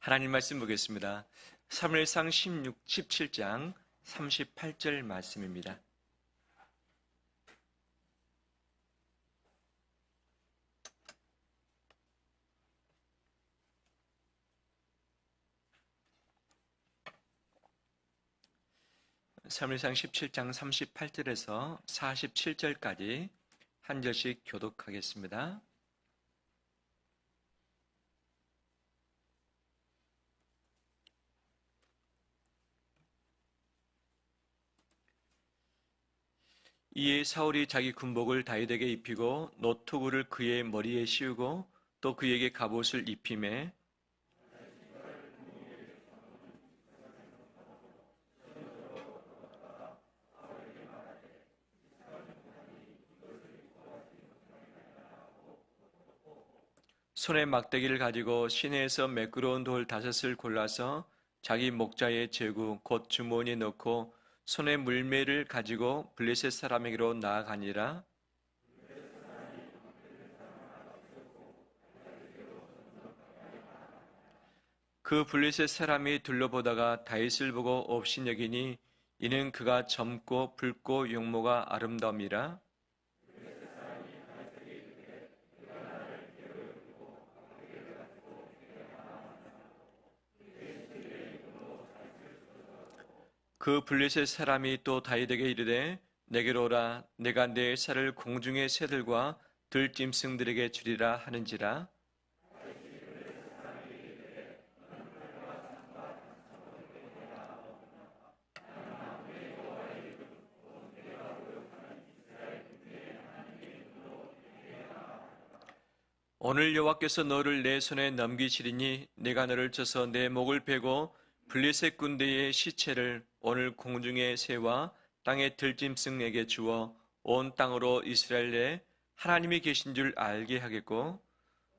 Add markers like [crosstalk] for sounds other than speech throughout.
하나님 말씀 보겠습니다. 3일상 16, 17장 38절 말씀입니다. 삼일상 17장 38절에서 47절까지 한 절씩 교독하겠습니다. 이에 사울이 자기 군복을 다윗에게 입히고 노트구를 그의 머리에 씌우고 또 그에게 갑옷을 입히매 손에 막대기를 가지고 시내에서 매끄러운 돌 다섯을 골라서 자기 목자의 제구 곧 주머니에 넣고 손에 물매를 가지고 블레셋 사람에게로 나아가니라. 그 블레셋 사람이 둘러보다가 다윗을 보고 없인 여기니 이는 그가 젊고 붉고 용모가 아름다움이라 그 블레셋 사람이 또 다윗에게 이르되 내게로 오라. 내가 내 살을 공중의 새들과 들짐승들에게 주리라 하는지라? 오늘 여호와께서 너를 내 손에 넘기시리니 내가 너를 쳐서 내 목을 베고 블레셋 군대의 시체를 오늘 공중의 새와 땅의 들짐승에게 주어 온 땅으로 이스라엘에 하나님이 계신 줄 알게 하겠고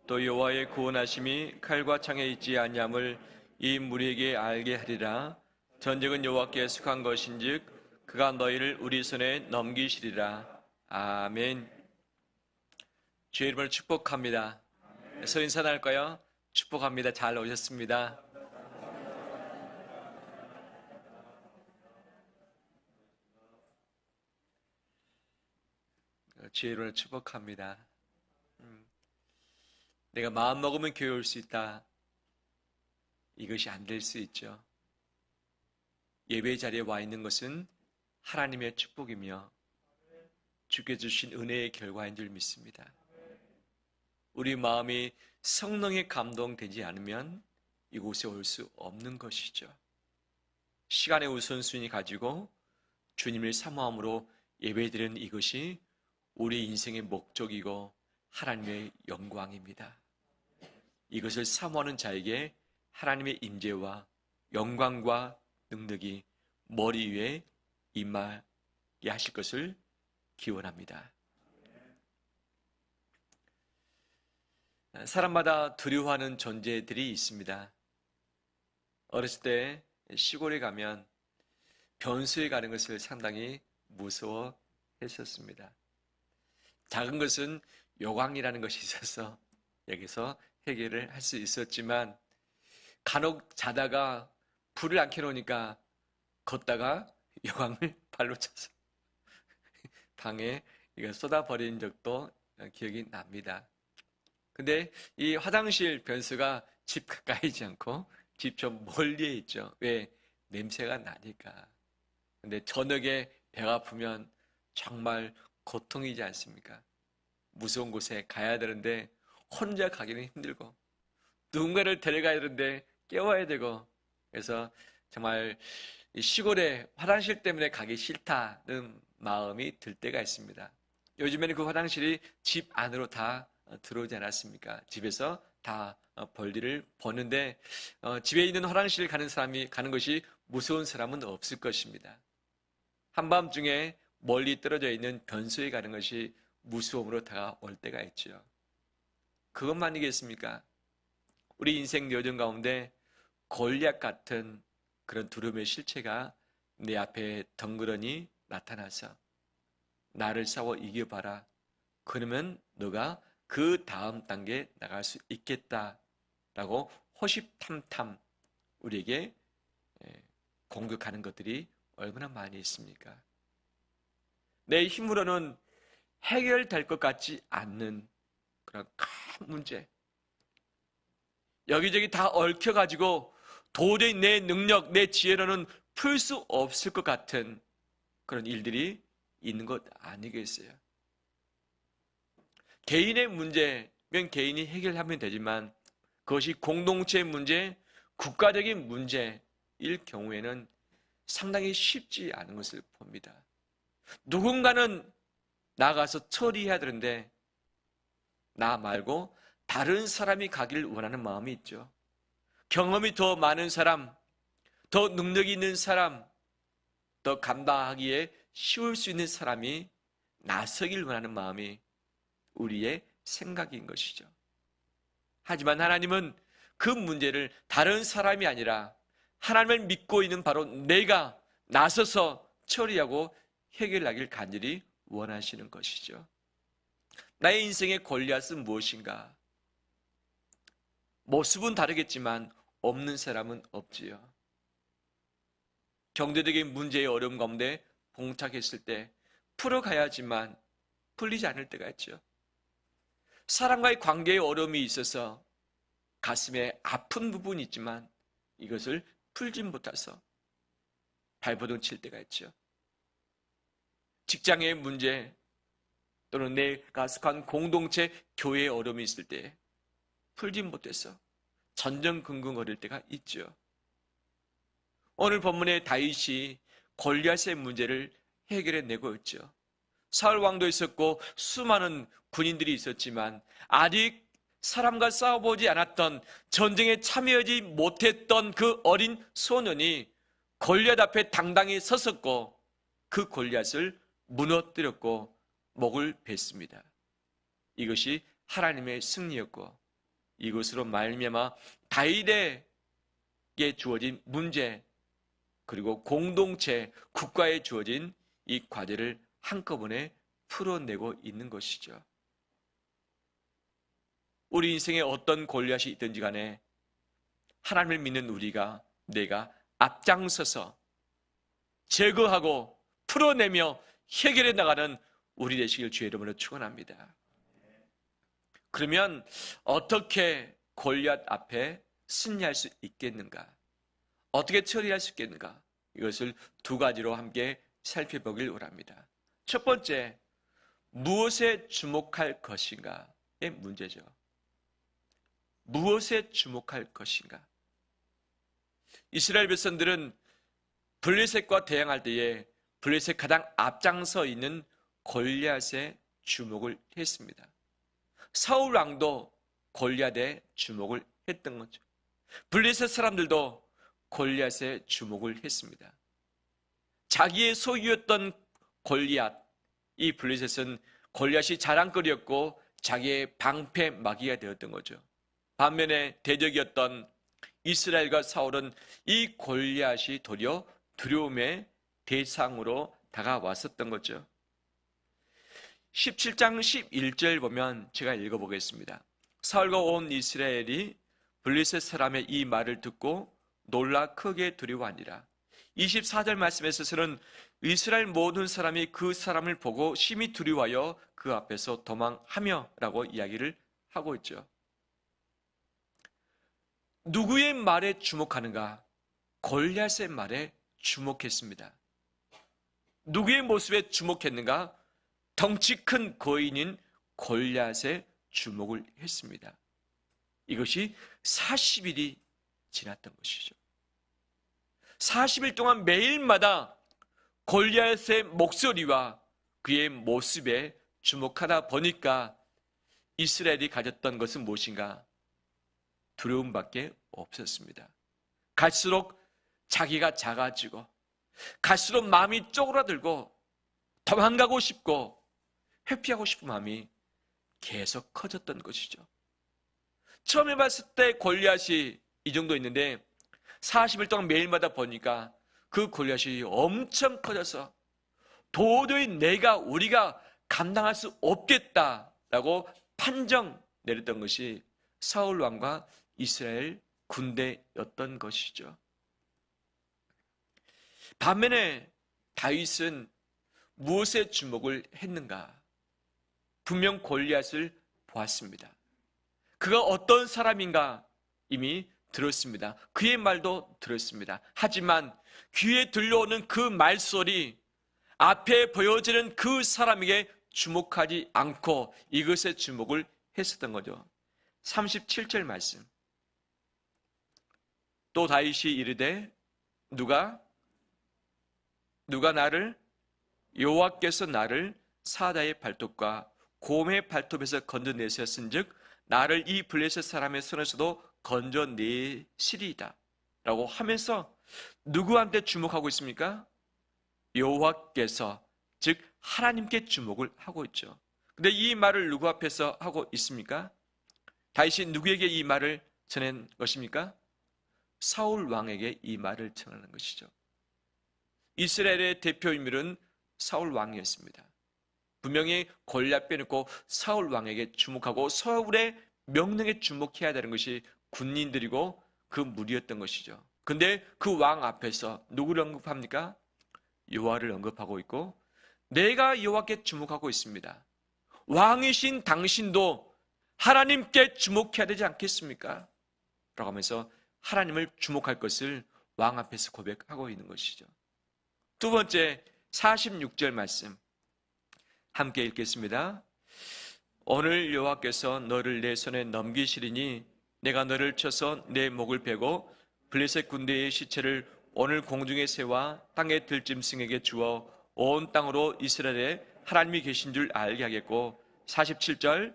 또 여호와의 구원하심이 칼과 창에 있지 아니함을 이 무리에게 알게 하리라. 전쟁은 여호와께 속한 것인즉 그가 너희를 우리 손에 넘기시리라. 아멘. 주의 이름을 축복합니다. 서 인사 할까요? 축복합니다. 잘 오셨습니다 지혜로를 축복합니다. 음, 내가 마음 먹으면 교회 올 수 있다. 이것이 안 될 수 있죠. 예배 자리에 와 있는 것은 하나님의 축복이며 주께 주신 은혜의 결과인 줄 믿습니다. 우리 마음이 성령에 감동되지 않으면 이곳에 올 수 없는 것이죠. 시간의 우선순위 가지고 주님을 사모함으로 예배드리는 이것이 우리 인생의 목적이고 하나님의 영광입니다. 이것을 사모하는 자에게 하나님의 임재와 영광과 능력이 머리 위에 임하게 하실 것을 기원합니다. 사람마다 두려워하는 존재들이 있습니다. 어렸을 때 시골에 가면 변수에 가는 것을 상당히 무서워했었습니다. 작은 것은 요광이라는 것이 있어서 여기서 해결을 할 수 있었지만 간혹 자다가 불을 안 켜놓으니까 걷다가 요광을 [laughs] 발로 차서 방에 이거 쏟아버린 적도 기억이 납니다. 근데 이 화장실 변수가 집 가까이지 않고 집 좀 멀리에 있죠. 왜? 냄새가 나니까. 근데 저녁에 배가 아프면 정말 고통이지 않습니까? 무서운 곳에 가야 되는데 혼자 가기는 힘들고 누군가를 데려가야 되는데 깨워야 되고 그래서 정말 시골에 화장실 때문에 가기 싫다는 마음이 들 때가 있습니다. 요즘에는 그 화장실이 집 안으로 다 들어오지 않았습니까? 집에서 다 벌리를 버는데 어, 집에 있는 화장실 가는 사람이 가는 것이 무서운 사람은 없을 것입니다. 한밤중에 멀리 떨어져 있는 변소에 가는 것이 무서움으로 다가올 때가 있죠. 그것만이겠습니까? 우리 인생 여정 가운데 골략 같은 그런 두려움의 실체가 내 앞에 덩그러니 나타나서 나를 싸워 이겨봐라. 그러면 너가 그 다음 단계 나갈 수 있겠다라고 호십탐탐 우리에게 예, 공격하는 것들이 얼마나 많이 있습니까? 내 힘으로는 해결될 것 같지 않는 그런 큰 문제. 여기저기 다 얽혀가지고 도저히 내 능력, 내 지혜로는 풀 수 없을 것 같은 그런 일들이 있는 것 아니겠어요? 개인의 문제면 개인이 해결하면 되지만 그것이 공동체의 문제, 국가적인 문제일 경우에는 상당히 쉽지 않은 것을 봅니다. 누군가는 나가서 처리해야 되는데 나 말고 다른 사람이 가기를 원하는 마음이 있죠. 경험이 더 많은 사람, 더 능력이 있는 사람, 더 감당하기에 쉬울 수 있는 사람이 나서길 원하는 마음이 우리의 생각인 것이죠. 하지만 하나님은 그 문제를 다른 사람이 아니라 하나님을 믿고 있는 바로 내가 나서서 처리하고 해결하길 간절히 원하시는 것이죠. 나의 인생의 골리앗은 무엇인가? 모습은 다르겠지만 없는 사람은 없지요. 경제적인 문제의 어려움 가운데 봉착했을 때 풀어가야지만 풀리지 않을 때가 있죠. 사람과의 관계에 어려움이 있어서 가슴에 아픈 부분이 있지만 이것을 풀지 못해서 발버둥 칠 때가 있죠. 직장의 문제 또는 내가 속한 공동체 교회의 어려움이 있을 때 풀지 못해서 전전긍긍거릴 때가 있죠. 오늘 본문의 다윗이 골리앗의 문제를 해결해 내고 있죠. 사울 왕도 있었고 수많은 군인들이 있었지만 아직 사람과 싸워보지 않았던 전쟁에 참여하지 못했던 그 어린 소년이 골리앗 앞에 당당히 섰었고 그 골리앗을 무너뜨렸고 목을 뱄습니다. 이것이 하나님의 승리였고 이것으로 말미암아 다윗에게 주어진 문제 그리고 공동체 국가에 주어진 이 과제를 한꺼번에 풀어내고 있는 것이죠. 우리 인생에 어떤 골리앗이 있든지 간에 하나님을 믿는 우리가 내가 앞장서서 제거하고 풀어내며 해결해 나가는 우리 되시길 주의 이름으로 축원합니다. 그러면 어떻게 골리앗 앞에 승리할 수 있겠는가? 어떻게 처리할 수 있겠는가? 이것을 두 가지로 함께 살펴보길 원합니다. 첫 번째, 무엇에 주목할 것인가의 문제죠. 무엇에 주목할 것인가? 이스라엘 백성들은 블레셋과 대항할 때에 블레셋 가장 앞장서 있는 골리앗에 주목을 했습니다. 사울 왕도 골리앗에 주목을 했던 거죠. 블레셋 사람들도 골리앗에 주목을 했습니다. 자기의 소유였던 골리앗, 이 블레셋은 골리앗이 자랑거리였고 자기의 방패 마귀가 되었던 거죠. 반면에 대적이었던 이스라엘과 사울은 이 골리앗이 도리어 두려움의 대상으로 다가왔었던 거죠. 17장 11절 보면 제가 읽어보겠습니다. 사울과 온 이스라엘이 블리셋 사람의 이 말을 듣고 놀라 크게 두려워하니라. 24절 말씀에서는 이스라엘 모든 사람이 그 사람을 보고 심히 두려워하여 그 앞에서 도망하며 라고 이야기를 하고 있죠. 누구의 말에 주목하는가? 골리앗의 말에 주목했습니다. 누구의 모습에 주목했는가? 덩치 큰 거인인 골리앗에 주목을 했습니다. 이것이 40일이 지났던 것이죠. 40일 동안 매일마다 골리앗의 목소리와 그의 모습에 주목하다 보니까 이스라엘이 가졌던 것은 무엇인가? 두려움밖에 없었습니다. 갈수록 자기가 작아지고 갈수록 마음이 쪼그라들고 도망가고 싶고 회피하고 싶은 마음이 계속 커졌던 것이죠. 처음에 봤을 때 골리앗이 이 정도 있는데 40일 동안 매일마다 보니까 그 골리앗이 엄청 커져서 도저히 내가 우리가 감당할 수 없겠다라고 판정 내렸던 것이 사울 왕과 이스라엘 군대였던 것이죠. 반면에 다윗은 무엇에 주목을 했는가? 분명 골리앗을 보았습니다. 그가 어떤 사람인가 이미 들었습니다. 그의 말도 들었습니다. 하지만 귀에 들려오는 그 말소리 앞에 보여지는 그 사람에게 주목하지 않고 이것에 주목을 했었던 거죠. 37절 말씀. 또 다윗이 이르되 누가 누가 나를 여호와께서 나를 사다의 발톱과 곰의 발톱에서 건져내셨은즉 나를 이 블레셋 사람의 손에서도 건져내시리이다 라고 하면서 누구한테 주목하고 있습니까? 여호와께서 즉 하나님께 주목을 하고 있죠. 근데 이 말을 누구 앞에서 하고 있습니까? 다윗이 누구에게 이 말을 전한 것입니까? 사울 왕에게 이 말을 전하는 것이죠. 이스라엘의 대표 인물은 사울 왕이었습니다. 분명히 골리앗 빼놓고 사울 왕에게 주목하고 사울의 명령에 주목해야 되는 것이 군인들이고 그 무리였던 것이죠. 근데 그 왕 앞에서 누구를 언급합니까? 여호와를 언급하고 있고 내가 여호와께 주목하고 있습니다. 왕이신 당신도 하나님께 주목해야 되지 않겠습니까? 라고 하면서 하나님을 주목할 것을 왕 앞에서 고백하고 있는 것이죠. 두 번째 46절 말씀 함께 읽겠습니다. 오늘 여호와께서 너를 내 손에 넘기시리니 내가 너를 쳐서 내 목을 베고 블레셋 군대의 시체를 오늘 공중의 새와 땅의 들짐승에게 주어 온 땅으로 이스라엘에 하나님이 계신 줄 알게 하겠고 47절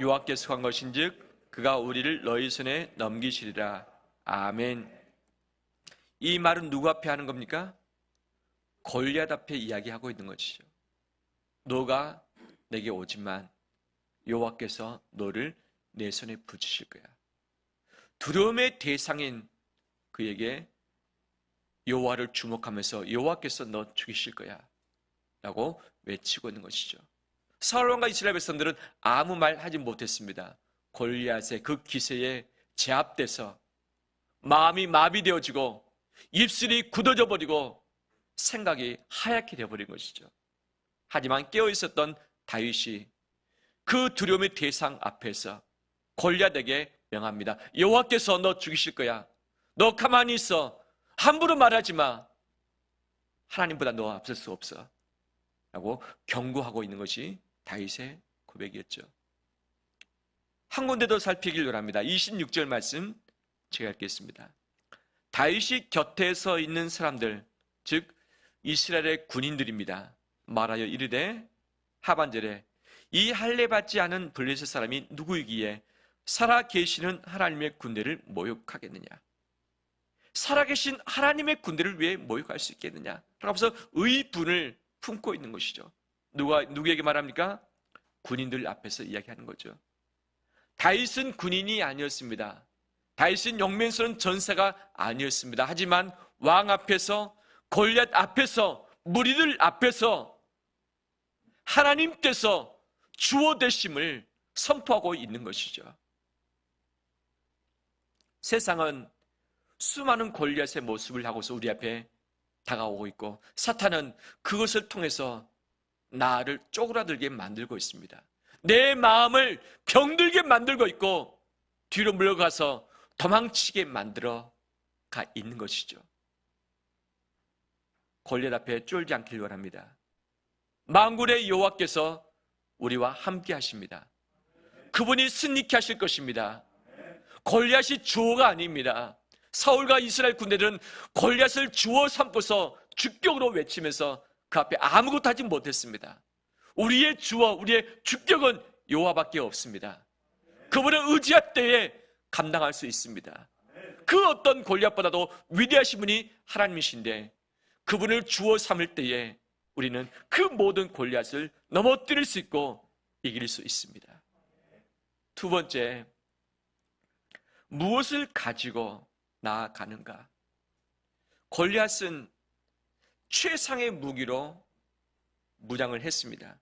여호와께서 한 것인즉 그가 우리를 너희 손에 넘기시리라 아멘 이 말은 누구 앞에 하는 겁니까? 골리앗 앞에 이야기하고 있는 것이죠 너가 내게 오지만 여호와께서 너를 내 손에 붙이실 거야. 두려움의 대상인 그에게 여호와를 주목하면서 여호와께서 너 죽이실 거야. 라고 외치고 있는 것이죠. 사울 왕과 이스라엘 백성들은 아무 말 하지 못했습니다. 골리앗의 그 기세에 제압돼서 마음이 마비되어지고 입술이 굳어져 버리고 생각이 하얗게 되어버린 것이죠. 하지만 깨어 있었던 다윗이 그 두려움의 대상 앞에서 골리앗에게 명합니다. 여호와께서 너 죽이실 거야. 너 가만히 있어. 함부로 말하지 마. 하나님보다 너 앞설 수 없어. 라고 경고하고 있는 것이 다윗의 고백이었죠. 한 군데 더 살피길 원합니다. 26절 말씀 제가 읽겠습니다. 다윗이 곁에 서 있는 사람들, 즉 이스라엘의 군인들입니다. 말하여 이르되 하반절에 이 할례 받지 않은 블레셋 사람이 누구이기에 살아 계시는 하나님의 군대를 모욕하겠느냐? 살아계신 하나님의 군대를 왜 모욕할 수 있겠느냐? 라면서 의분을 품고 있는 것이죠. 누가 누구에게 말합니까? 군인들 앞에서 이야기하는 거죠. 다윗은 군인이 아니었습니다. 다윗은 영맹스러운 전사가 아니었습니다. 하지만 왕 앞에서 골리앗 앞에서 무리들 앞에서 하나님께서 주어 되심을 선포하고 있는 것이죠. 세상은 수많은 골리앗의 모습을 하고서 우리 앞에 다가오고 있고 사탄은 그것을 통해서 나를 쪼그라들게 만들고 있습니다. 내 마음을 병들게 만들고 있고 뒤로 물러가서 도망치게 만들어 가 있는 것이죠. 골리앗 앞에 쫄지 않길 원합니다. 만군의 여호와께서 우리와 함께 하십니다. 그분이 승리케 하실 것입니다. 골리앗이 주어가 아닙니다. 사울과 이스라엘 군대들은 골리앗을 주어 삼고서 주격으로 외치면서 그 앞에 아무것도 하지 못했습니다. 우리의 주어, 우리의 주격은 여호와밖에 없습니다. 그분을 의지할 때에 감당할 수 있습니다. 그 어떤 골리앗보다도 위대하신 분이 하나님이신데 그분을 주어 삼을 때에 우리는 그 모든 골리앗을 넘어뜨릴 수 있고 이길 수 있습니다. 두 번째, 무엇을 가지고 나아가는가? 골리앗은 최상의 무기로 무장을 했습니다.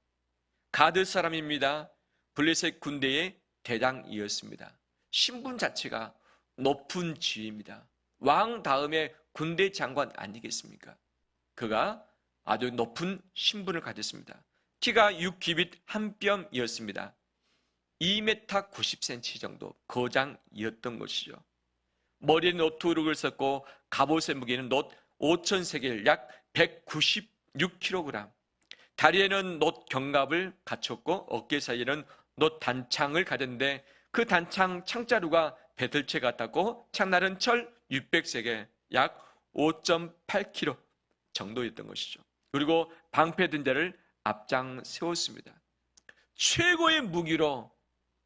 가드 사람입니다. 블레셋 군대의 대장이었습니다. 신분 자체가 높은 지위입니다. 왕 다음에 군대 장관 아니겠습니까? 그가 아주 높은 신분을 가졌습니다. 키가 6규빗 한 뼘이었습니다. 2m 90cm 정도 거장이었던 것이죠. 머리에 노트룩을 썼고 갑옷의 무게는 놋 5,000세겔 약 196kg. 다리에는 놋 견갑을 갖췄고 어깨 사이에는 놋 단창을 가졌는데 그 단창 창자루가 배틀채 같았고 창날은 철 600세겔 약 5.8kg 정도였던 것이죠. 그리고 방패 등대를 앞장 세웠습니다. 최고의 무기로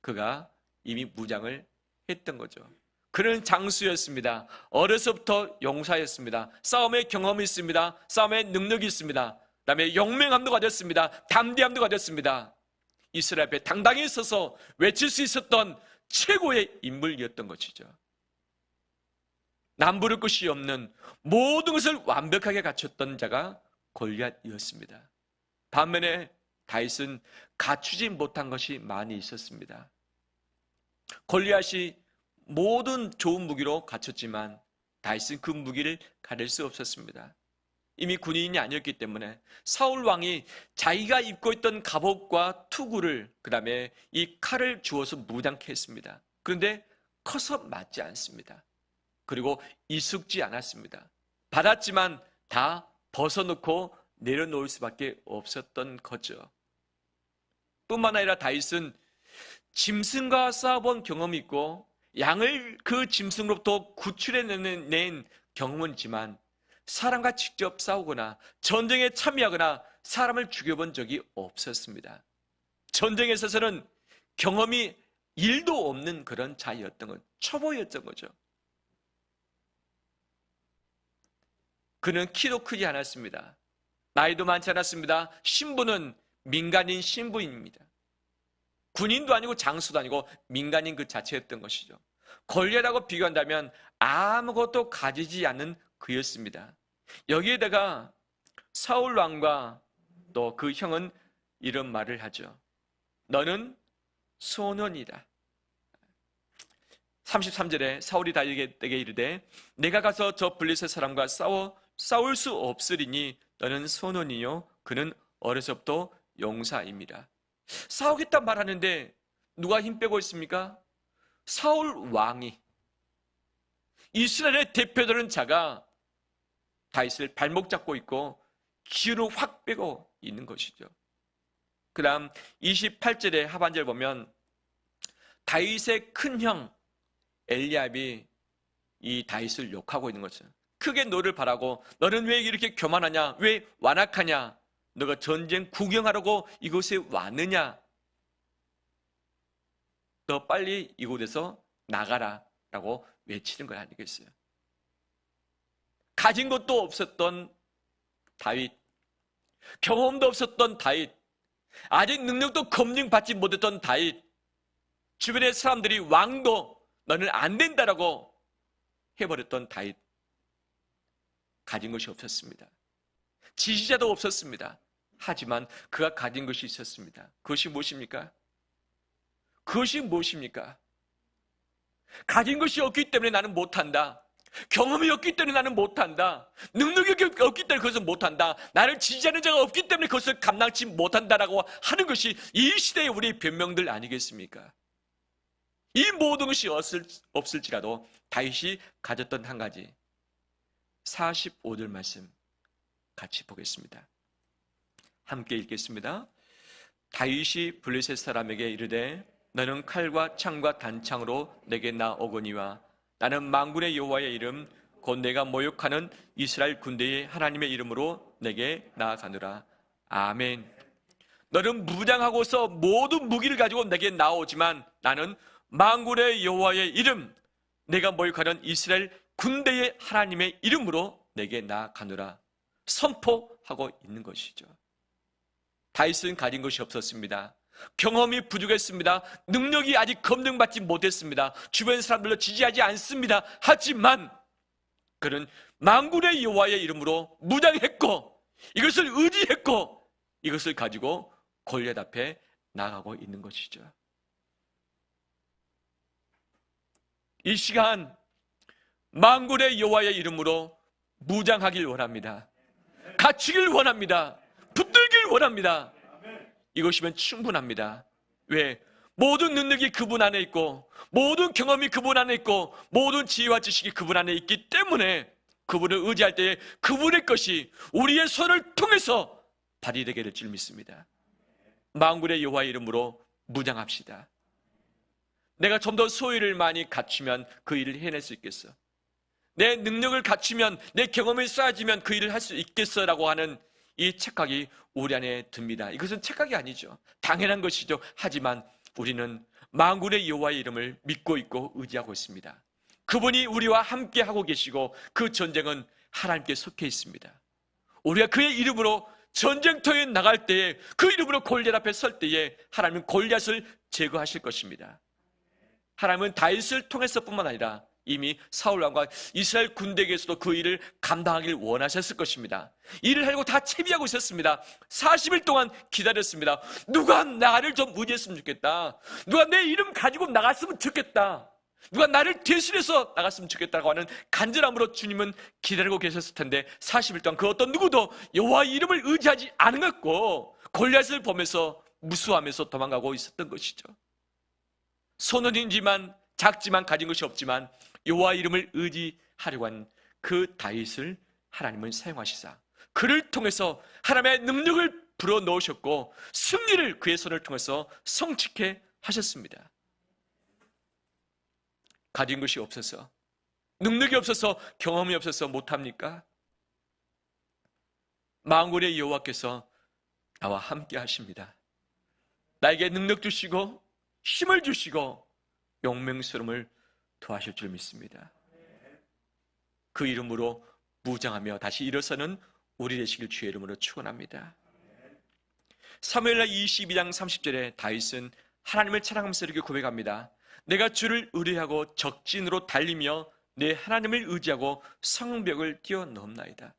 그가 이미 무장을 했던 거죠. 그는 장수였습니다. 어려서부터 용사였습니다. 싸움의 경험이 있습니다. 싸움의 능력이 있습니다. 그다음에 용맹함도 가졌습니다. 담대함도 가졌습니다. 이스라엘 앞에 당당히 서서 외칠 수 있었던 최고의 인물이었던 것이죠. 남부를 것이 없는 모든 것을 완벽하게 갖췄던 자가 골리앗이었습니다. 반면에 다윗은 갖추지 못한 것이 많이 있었습니다. 골리앗이 모든 좋은 무기로 갖췄지만 다윗은 그 무기를 가릴 수 없었습니다. 이미 군인이 아니었기 때문에 사울 왕이 자기가 입고 있던 갑옷과 투구를 그다음에 이 칼을 주어서 무장케 했습니다. 그런데 커서 맞지 않습니다. 그리고 이숙지 않았습니다. 받았지만 다 벗어놓고 내려놓을 수밖에 없었던 거죠. 뿐만 아니라 다윗은 짐승과 싸워본 경험이 있고 양을 그 짐승으로부터 구출해내는 낸 경험은 있지만 사람과 직접 싸우거나 전쟁에 참여하거나 사람을 죽여본 적이 없었습니다. 전쟁에 있어서는 경험이 일도 없는 그런 자였던 건 초보였던 거죠. 그는 키도 크지 않았습니다. 나이도 많지 않았습니다. 신부는 민간인 신부입니다. 군인도 아니고 장수도 아니고 민간인 그 자체였던 것이죠. 권리라고 비교한다면 아무것도 가지지 않는 그였습니다. 여기에다가 사울 왕과 또 그 형은 이런 말을 하죠. 너는 소년이다. 33절에 사울이 다윗에게 이르되 내가 가서 저 블레셋 사람과 싸워 싸울 수 없으리니 너는 소년이요 그는 어려서부터 용사입니다. 싸우겠다 말하는데 누가 힘 빼고 있습니까? 사울 왕이 이스라엘의 대표되는 자가 다윗을 발목 잡고 있고 기운을 확 빼고 있는 것이죠. 그 다음 28절의 하반절 보면 다윗의 큰 형 엘리압이 이 다윗을 욕하고 있는 거죠. 크게 너를 바라고 너는 왜 이렇게 교만하냐? 왜 완악하냐? 너가 전쟁 구경하려고 이곳에 왔느냐? 너 빨리 이곳에서 나가라 라고 외치는 거 아니겠어요? 가진 것도 없었던 다윗, 경험도 없었던 다윗, 아직 능력도 검증받지 못했던 다윗, 주변의 사람들이 왕도 너는 안 된다라고 해버렸던 다윗, 가진 것이 없었습니다. 지지자도 없었습니다. 하지만 그가 가진 것이 있었습니다. 그것이 무엇입니까? 그것이 무엇입니까? 가진 것이 없기 때문에 나는 못한다. 경험이 없기 때문에 나는 못한다. 능력이 없기 때문에 그것을 못한다. 나를 지지하는 자가 없기 때문에 그것을 감당치 못한다라고 하는 것이 이 시대의 우리 변명들 아니겠습니까? 이 모든 것이 없을, 없을지라도 다윗이 가졌던 한 가지 45절 말씀 같이 보겠습니다. 함께 읽겠습니다. 다윗이 블레셋 사람에게 이르되 너는 칼과 창과 단창으로 내게 나오거니와 나는 망군의 여호와의 이름 곧 내가 모욕하는 이스라엘 군대의 하나님의 이름으로 내게 나아가노라. 아멘. 너는 무장하고서 모든 무기를 가지고 내게 나오지만 나는 망군의 여호와의 이름 내가 모욕하는 이스라엘 군대의 하나님의 이름으로 내게 나아가노라. 선포하고 있는 것이죠. 다윗은 가진 것이 없었습니다. 경험이 부족했습니다. 능력이 아직 검증받지 못했습니다. 주변 사람들로 지지하지 않습니다. 하지만 그는 망군의 여호와의 이름으로 무장했고 이것을 의지했고 이것을 가지고 골리앗 앞에 나가고 있는 것이죠. 이 시간 만군의 여호와의 이름으로 무장하길 원합니다. 갖추길 원합니다. 붙들길 원합니다. 이것이면 충분합니다. 왜? 모든 능력이 그분 안에 있고 모든 경험이 그분 안에 있고 모든 지혜와 지식이 그분 안에 있기 때문에 그분을 의지할 때에 그분의 것이 우리의 손을 통해서 발휘되게 될 줄 믿습니다. 만군의 여호와 이름으로 무장합시다. 내가 좀 더 소유를 많이 갖추면 그 일을 해낼 수 있겠어. 내 능력을 갖추면 내 경험이 쌓아지면 그 일을 할 수 있겠어라고 하는 이 착각이 우리 안에 듭니다. 이것은 착각이 아니죠. 당연한 것이죠. 하지만 우리는 만군의 여호와의 이름을 믿고 있고 의지하고 있습니다. 그분이 우리와 함께 하고 계시고 그 전쟁은 하나님께 속해 있습니다. 우리가 그의 이름으로 전쟁터에 나갈 때에 그 이름으로 골리앗 앞에 설 때에 하나님은 골리앗을 제거하실 것입니다. 하나님은 다윗을 통해서뿐만 아니라 이미 사울 왕과 이스라엘 군대에게서도 그 일을 감당하길 원하셨을 것입니다. 일을 하려고 다 채비하고 있었습니다. 40일 동안 기다렸습니다. 누가 나를 좀 의지했으면 좋겠다. 누가 내 이름 가지고 나갔으면 좋겠다. 누가 나를 대신해서 나갔으면 좋겠다고 하는 간절함으로 주님은 기다리고 계셨을 텐데 40일 동안 그 어떤 누구도 여호와 이름을 의지하지 않았고 골리앗을 보면서 무수하면서 도망가고 있었던 것이죠. 소년이지만 작지만 가진 것이 없지만 여호와 이름을 의지하려고 한 그 다윗을 하나님은 사용하시사 그를 통해서 하나님의 능력을 불어 넣으셨고 승리를 그의 손을 통해서 성취케 하셨습니다. 가진 것이 없어서 능력이 없어서 경험이 없어서 못합니까? 망군의 여호와께서 나와 함께 하십니다. 나에게 능력 주시고 힘을 주시고 용맹스러움을 더하실 줄 믿습니다. 그 이름으로 무장하며 다시 일어서는 우리 되시길 주의 이름으로 축원합니다. 사무엘라 22장 30절에 다윗은 하나님을 찬양하면서 이렇게 고백합니다. 내가 주를 의뢰하고 적진으로 달리며 내 하나님을 의지하고 성벽을 뛰어넘나이다.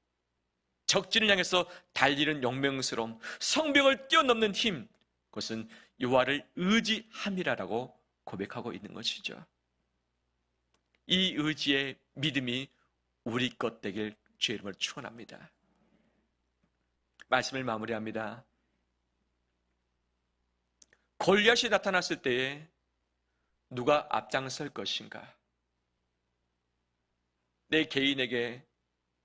적진을 향해서 달리는 용맹스러움, 성벽을 뛰어넘는 힘, 그것은 여호와를 의지함이라라고 고백하고 있는 것이죠. 이 의지의 믿음이 우리 것 되길 주의 이름을 축원합니다. 말씀을 마무리합니다. 골리앗이 나타났을 때에 누가 앞장설 것인가? 내 개인에게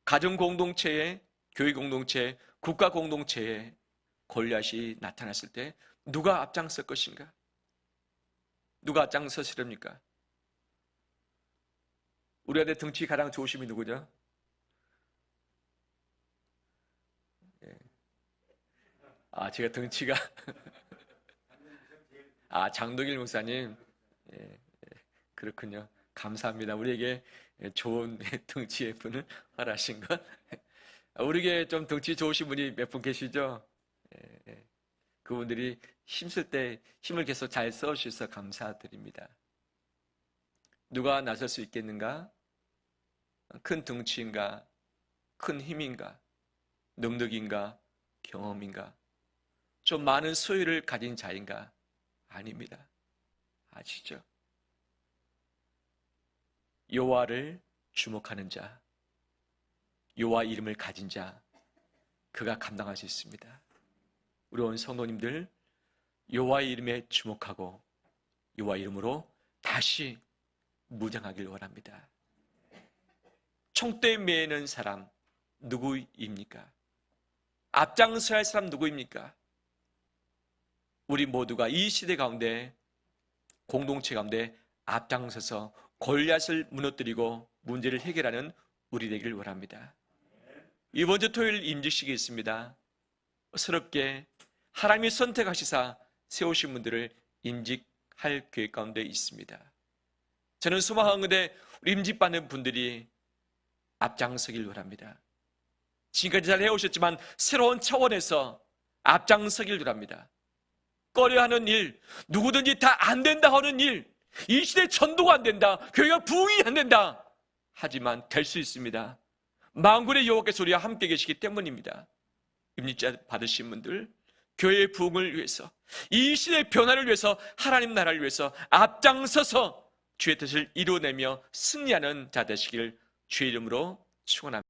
가정 공동체에 교회 공동체, 국가 공동체에 골리앗이 나타났을 때 누가 앞장설 것인가? 누가 앞장서시렵니까? 우리한테 등치 가장 좋으신 분이 누구죠? 예. 아, 제가 등치가 [laughs] 아, 장동일 목사님. 예, 예, 그렇군요. 감사합니다. 우리에게 좋은 [laughs] 등치의 분을 허락하신 것. 우리에게 좀 등치 좋으신 분이 몇 분 계시죠? 예, 예. 그분들이 힘쓸 때 힘을 계속 잘 써주셔서 감사드립니다. 누가 나설 수 있겠는가? 큰 등치인가? 큰 힘인가? 능력인가? 경험인가? 좀 많은 소유를 가진 자인가? 아닙니다. 아시죠? 여호와를 주목하는 자, 여호와 이름을 가진 자, 그가 감당할 수 있습니다. 우리 온 성도님들 여호와의 이름에 주목하고 여호와 이름으로 다시 무장하길 원합니다. 총대 매는 사람 누구입니까? 앞장서야 할 사람 누구입니까? 우리 모두가 이 시대 가운데 공동체 가운데 앞장서서 골리앗을 무너뜨리고 문제를 해결하는 우리 되기를 원합니다. 이번 주 토요일 임직식이 있습니다. 스럽게 하나님이 선택하시사 세우신 분들을 임직할 계획 가운데 있습니다. 저는 소망하는데 임직받는 분들이 앞장서길 바랍니다. 지금까지 잘 해오셨지만 새로운 차원에서 앞장서길 바랍니다. 꺼려하는 일, 누구든지 다 안 된다 하는 일, 이 시대 전도가 안 된다, 교회가 부흥이 안 된다. 하지만 될 수 있습니다. 망군의 여호와께서 우리와 함께 계시기 때문입니다. 임립자 받으신 분들, 교회의 부흥을 위해서, 이 시대의 변화를 위해서, 하나님 나라를 위해서 앞장서서 주의 뜻을 이루어내며 승리하는 자 되시길 주의 이름으로 축원합니다.